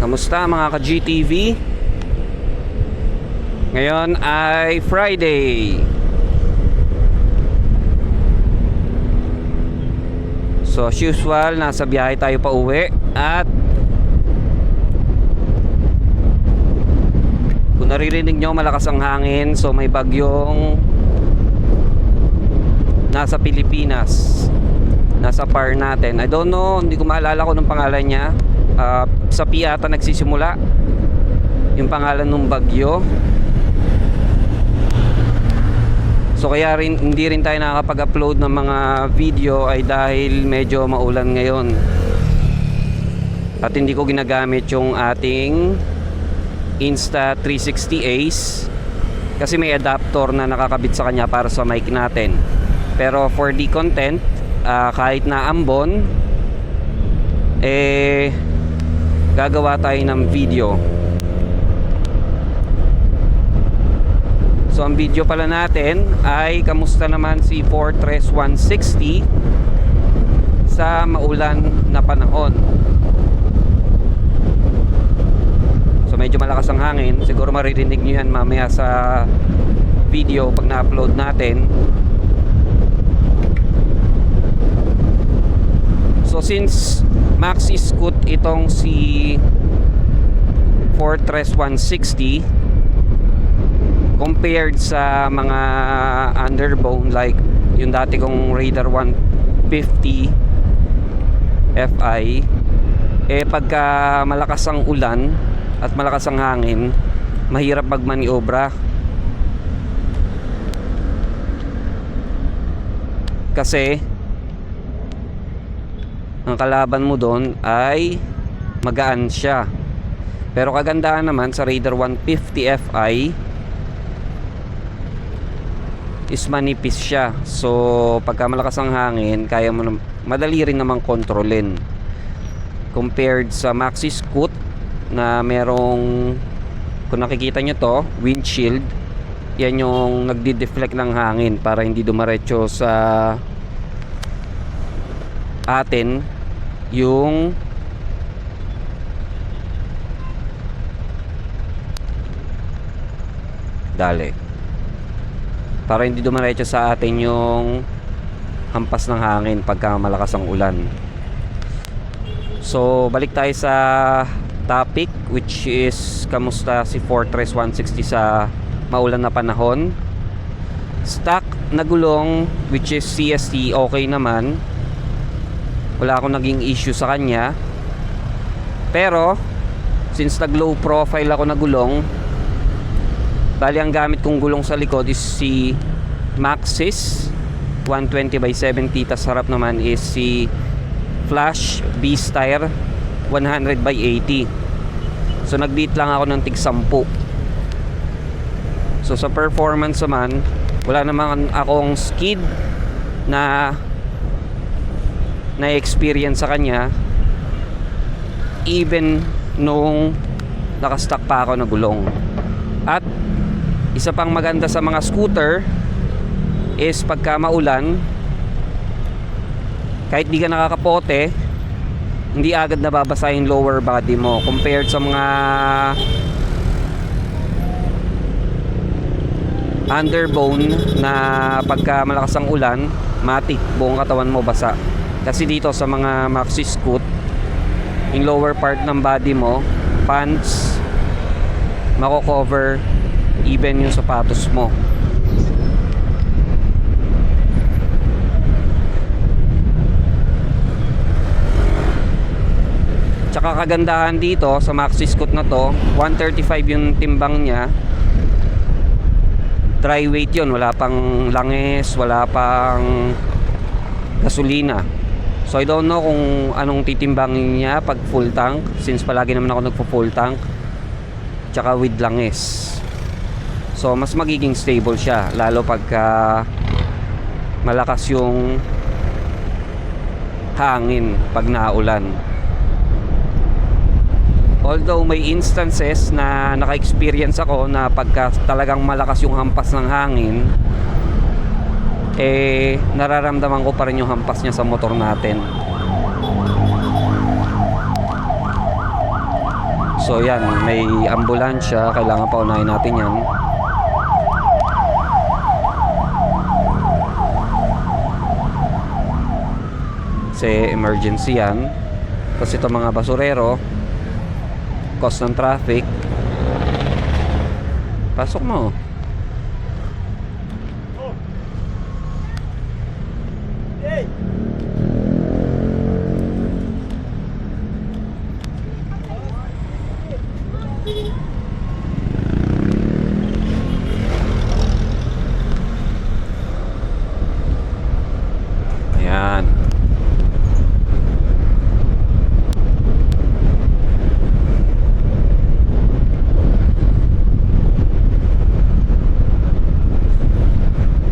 Kamusta mga ka-GTV? Ngayon ay Friday. So as usual, nasa biyahe tayo pa uwi at kung naririnig nyo malakas ang hangin so may bagyong nasa Pilipinas nasa par natin I don't know, hindi ko maalala ko ng pangalan niya Ah, sa P ata nagsisimula. Yung pangalan ng bagyo. So kaya rin, hindi rin tayo nakakapag-upload ng mga video ay dahil medyo maulan ngayon. At hindi ko ginagamit yung ating Insta 360 Ace. Kasi may adapter na nakakabit sa kanya para sa mic natin. Pero for the content ah, kahit na ambon eh gagawa tayo ng video. So ang video pala natin ay kamusta naman si Fortress 160 sa maulan na panahon. So medyo malakas ang hangin. Siguro maririnig nyo yan mamaya sa video pag na-upload natin. So since Maxi Scoot itong si Fortress 160 compared sa mga underbone like yung dati kong Raider 150 FI eh pagka malakas ang ulan at malakas ang hangin mahirap magmaniobra. Kasi ang kalaban mo doon ay magaan siya. Pero kagandahan naman sa Raider 150 Fi is manipis siya. So pagka malakas ang hangin kaya mo madali rin namang kontrolin. Compared sa Maxi Scoot na merong kung nakikita nyo to windshield yan yung nagdi-deflect ng hangin para hindi dumaretso sa atin yung dali. Para hindi dumiretso sa atin yung hampas ng hangin pagka malakas ang ulan. So balik tayo sa topic which is kamusta si Fortress 160 sa maulan na panahon? Stock na gulong which is CST okay naman wala akong naging issue sa kanya. Pero since nag low profile ako na gulong bali ang gamit kong gulong sa likod is si Maxxis 120 by 70 tas harap naman is si Flash B-Style 100 by 80 so nagbeat lang ako ng tig 10 so sa performance naman wala naman akong skid na na-experience sa kanya even nung nakastock pa ako na gulong. At isa pang maganda sa mga scooter is pagka maulan kahit di ka nakakapote hindi agad nababasa yung lower body mo compared sa mga underbone na pagka malakas ang ulan matik buong katawan mo basa kasi dito sa mga maxi scoot yung lower part ng body mo pants mako-cover even yung sapatos mo. Tsaka kagandahan dito sa Maxi Scoot na to 135 yung timbang niya. Dry weight yun wala pang langis wala pang gasolina so I don't know kung anong titimbangin niya pag full tank since palagi naman ako nagpo full tank. Tsaka with langis. So mas magiging stable siya lalo pagka malakas yung hangin pag naulan. Although may instances na naka-experience ako na pagka talagang malakas yung hampas ng hangin eh nararamdaman ko pa rin yung hampas niya sa motor natin So yan, may ambulansya, kailangan pa unahin natin yan. Kasi emergency yan. Tapos ito mga basurero, cause ng traffic. Pasok mo.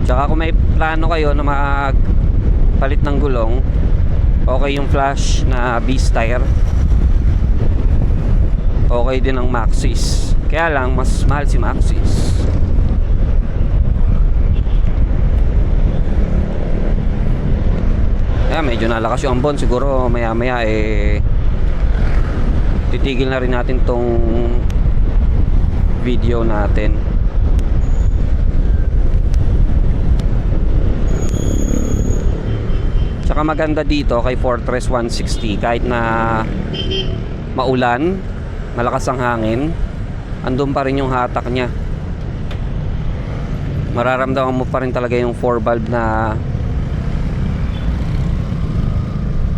Tsaka kung may plano kayo na magpalit ng gulong, okay yung flash na Beast tire. Okay din ang Maxxis. Kaya lang, mas mahal si Maxxis. Kaya medyo nalakas yung ambon. Siguro maya maya eh titigil na rin natin tong video natin. Tsaka maganda dito kay Fortress 160 kahit na maulan, malakas ang hangin, andun pa rin yung hatak niya. Mararamdaman mo pa rin talaga yung 4 valve na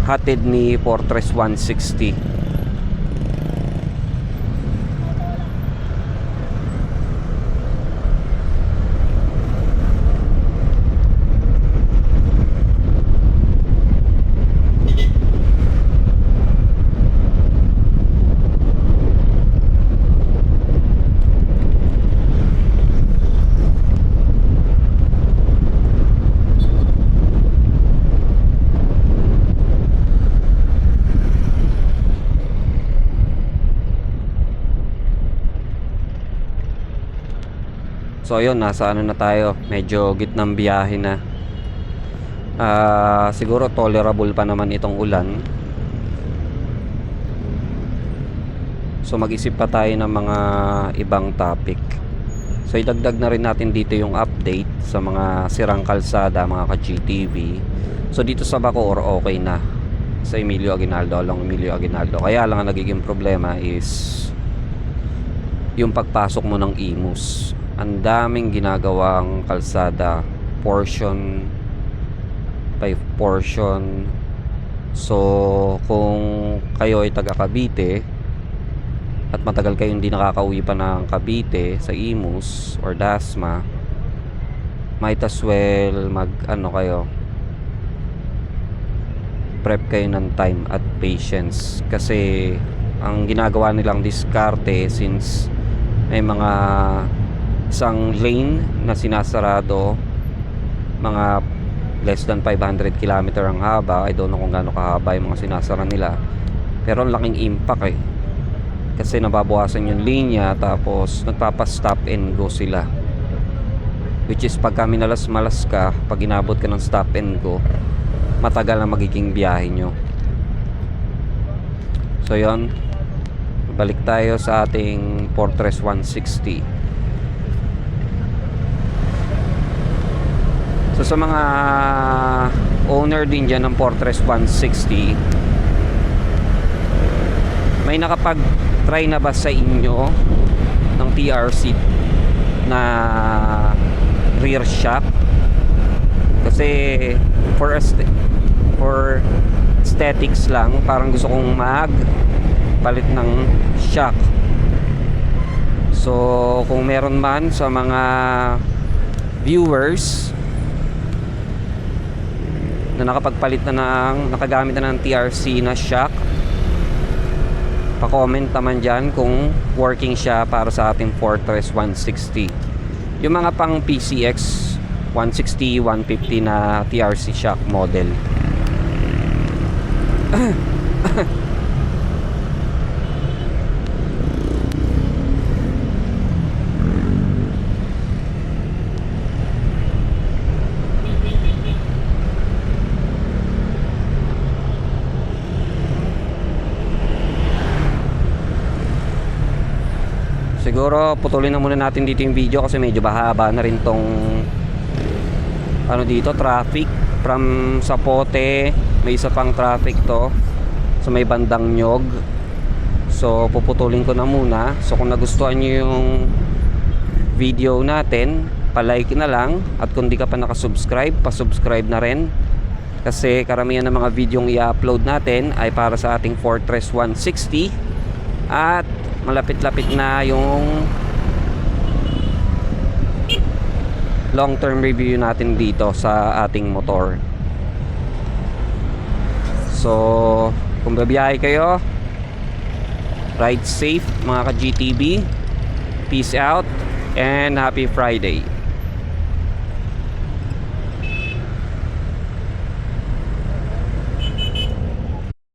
hatid ni Fortress 160. So ayun, nasa ano na tayo, medyo gitnang biyahe na. Ah, siguro tolerable pa naman itong ulan. So mag-isip pa tayo ng mga ibang topic. So idagdag na rin natin dito yung update sa mga sirang kalsada, mga ka-GTV. So dito sa Bacoor okay na. Sa Emilio Aguinaldo, along Emilio Aguinaldo. Kaya lang ang nagiging problema is yung pagpasok mo ng Imus. Ang daming ginagawang kalsada, portion by portion. So, kung kayo ay taga Cavite at matagal kayo hindi nakakauwi pa ng Cavite sa Imus or Dasma, might as well mag ano kayo prep kayo ng time at patience kasi ang ginagawa nilang diskarte since may mga isang lane na sinasarado mga less than 500 km ang haba. I don't know kung gaano kahaba yung mga sinasara nila. Pero ang laking impact eh. Kasi nababawasan yung linya tapos nagpapa-stop and go sila. Which is pagka minalas malas ka pag inabot ka ng stop and go matagal na magiging biyahe nyo. So yon balik tayo sa ating Fortress 160 so sa mga owner din dyan ng Fortress 160 may nakapag try na ba sa inyo ng TRC na rear shock? Kasi for for aesthetics lang parang gusto kong mag palit ng shock. So kung meron man sa mga viewers na nakapagpalit na ng nakagamit na ng TRC na shock. Pa-comment naman dyan kung working siya para sa ating Fortress 160 yung mga pang PCX 160, 150 na TRC shock model siguro putulin na muna natin dito yung video kasi medyo bahaba na rin tong ano dito traffic from Sapote. May isa pang traffic to. Sa may bandang nyog. So puputulin ko na muna. So kung nagustuhan nyo yung video natin palike na lang. At kung di ka pa nakasubscribe pasubscribe na rin. Kasi karamihan ng mga video i-upload natin ay para sa ating Fortress 160 at malapit-lapit na yung long term review natin dito sa ating motor. So kung babiyahe kayo ride safe mga ka GTB peace out and happy Friday